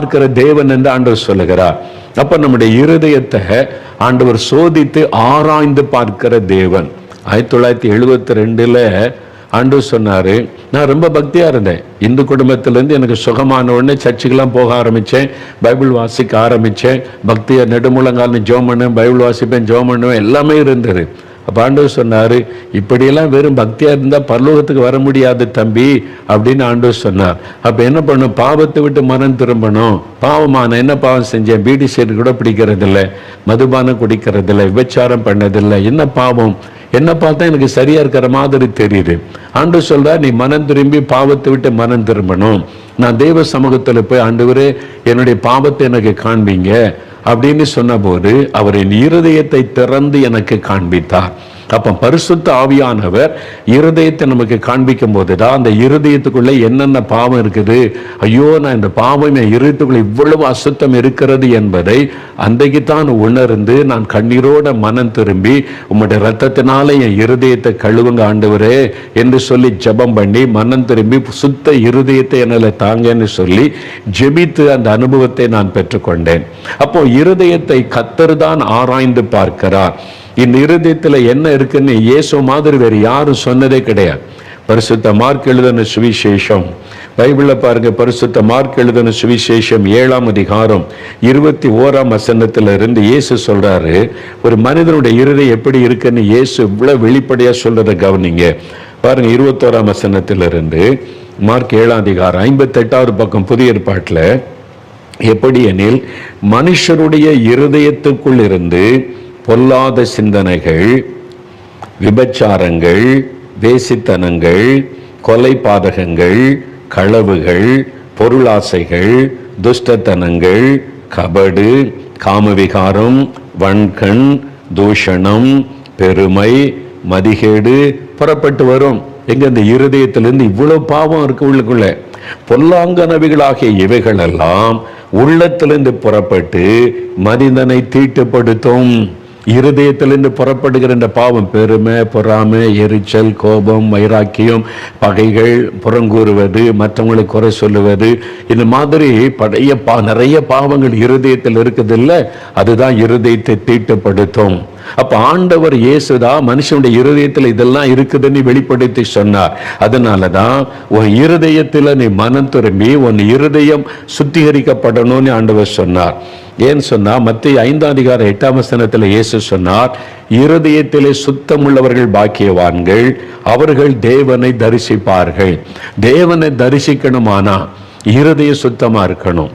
பார்க்கிற தேவன் என்று ஆண்டவர் சொல்லுகிறார். அப்ப நம்முடைய இருதயத்தை ஆண்டவர் சோதித்து ஆராய்ந்து பார்க்கிற தேவன். ஆயிரத்தி தொள்ளாயிரத்தி எழுபத்தி ரெண்டுல ஆண்டவர் சொன்னாரு நான் ரொம்ப பக்தியா இருந்தேன். இந்து குடும்பத்திலேருந்து எனக்கு சுகமான உடனே சர்ச்சுக்கெல்லாம் போக ஆரம்பிச்சேன். பைபிள் வாசிக்க ஆரம்பிச்சேன். பக்தியை நெடுமுழங்கால்னு ஜோம் பண்ணுவேன் பைபிள் வாசிப்பேன் ஜோம் பண்ணுவேன் எல்லாமே இருந்தது. அப்போ ஆண்டவர் சொன்னார் இப்படியெல்லாம் வெறும் பக்தியாக இருந்தால் பரலோகத்துக்கு வர முடியாது தம்பி அப்படின்னு ஆண்டவர் சொன்னார். அப்போ என்ன பண்ணும் பாவத்தை விட்டு மனம் திரும்பணும். பாவமா நான் என்ன பாவம் செஞ்சேன்? பீடி சைடு கூட பிடிக்கிறதில்ல மதுபானம் குடிக்கிறதில்ல விபச்சாரம் பண்ணதில்லை. என்ன பாவம்? என்ன பார்த்தா எனக்கு சரியா இருக்கிற மாதிரி தெரியுது. ஆண்டு சொல்கிறார் நீ மனம் திரும்பி பாவத்தை விட்டு மனம் திரும்பணும். நான் தெய்வ சமூகத்தில் போய் ஆண்டவரே என்னுடைய பாவத்தை எனக்கு காண்பீங்க. அப்படின்னு சொன்னபோது அவரின் இருதயத்தை திறந்து எனக்கு காண்பித்தார். அப்போ பரிசுத்த ஆவியானவர் இருதயத்தை நமக்கு காண்பிக்கும் போதுதான் அந்த இருதயத்துக்குள்ள என்னென்ன பாவம் இருக்குது? ஐயோ நான் இந்த பாவம் என் இருதயத்துக்குள்ள இவ்வளவு அசுத்தம் இருக்கிறது என்பதை அன்றைக்கு தான் உணர்ந்து நான் கண்ணீரோட மனம் திரும்பி உம்முடைய ரத்தத்தினால என் இருதயத்தை கழுவுங்க ஆண்டவரே என்று சொல்லி ஜெபம் பண்ணி மனம் திரும்பி சுத்த இருதயத்தை என்னால் தாங்கன்னு சொல்லி ஜெபித்து அந்த அனுபவத்தை நான் பெற்றுக்கொண்டேன். அப்போ இருதயத்தை கத்தர் தான் ஆராய்ந்து பார்க்கிறார். இந்த இருதயத்தில் என்ன இருக்குன்னு இயேசு மாதிரி வேறு யாரும் சொன்னதே கிடையாது. பரிசுத்த மார்க் எழுதின சுவிசேஷம். பைபிளில் பாருங்க பரிசுத்த மார்க் எழுதின சுவிசேஷம் ஏழாம் அதிகாரம் இருபத்தி ஓராம் வசனத்தில் இருந்து இயேசு சொல்றாரு ஒரு மனிதனுடைய இருதை எப்படி இருக்குன்னு இயேசு இவ்வளோ வெளிப்படையாக சொல்றதை கவனிங்க. பாருங்க இருபத்தோராம் வசனத்திலிருந்து மார்க் ஏழாம் அதிகாரம் ஐம்பத்தெட்டாவது பக்கம் புதிய ஏற்பாட்டில் எப்படி எனில் மனுஷருடைய இருதயத்துக்குள் இருந்து பொல்லாத சிந்தனைகள் விபச்சாரங்கள் வேசித்தனங்கள் கொலை பாதகங்கள் களவுகள் பொருளாசைகள் துஷ்டத்தனங்கள் கபடு காமவிகாரம் வன்கண் தூஷணம் பெருமை மதிகேடு புறப்பட்டு வரும். எங்க இந்த இருதயத்திலிருந்து இவ்வளவு பாவம் இருக்கு உள்ளுக்குள்ள? பொல்லாங்கனவிகளாகிய இவைகள் எல்லாம் உள்ளத்திலிருந்து புறப்பட்டு மனிதனை தீட்டுப்படுத்தும். இருதயத்திலிருந்து புறப்படுகிற இந்த பாவம் பெருமை பொறாமை எரிச்சல் கோபம் வைராக்கியம் பகைகள் புறங்கூறுவது மற்றவங்களுக்கு குறை சொல்லுவது இந்த மாதிரி பழைய பா நிறைய பாவங்கள் இருதயத்தில் இருக்குது இல்லை அதுதான் இருதயத்தை தீட்டுப்படுத்தும். அப்ப ஆண்டவர் இயேசுதா மனுஷனுடைய இருதயத்தில் இதெல்லாம் இருக்குதுன்னு வெளிப்படுத்தி சொன்னார். அதனாலதான் உன் இருதயத்தில் நீ மனம் திரும்பி உன் இருதயம் சுத்திகரிக்கப்படணும்னு ஆண்டவர் சொன்னார். ஏன் சொன்னா மத்திய ஐந்தாம் அதிகார எட்டாம் வசனத்தில் இயேசு சொன்னார் இருதயத்திலே சுத்தமுள்ளவர்கள் பாக்கியவான்கள் அவர்கள் தேவனை தரிசிப்பார்கள். தேவனை தரிசிக்கணுமானா? இருதய சுத்தமா இருக்கணும்.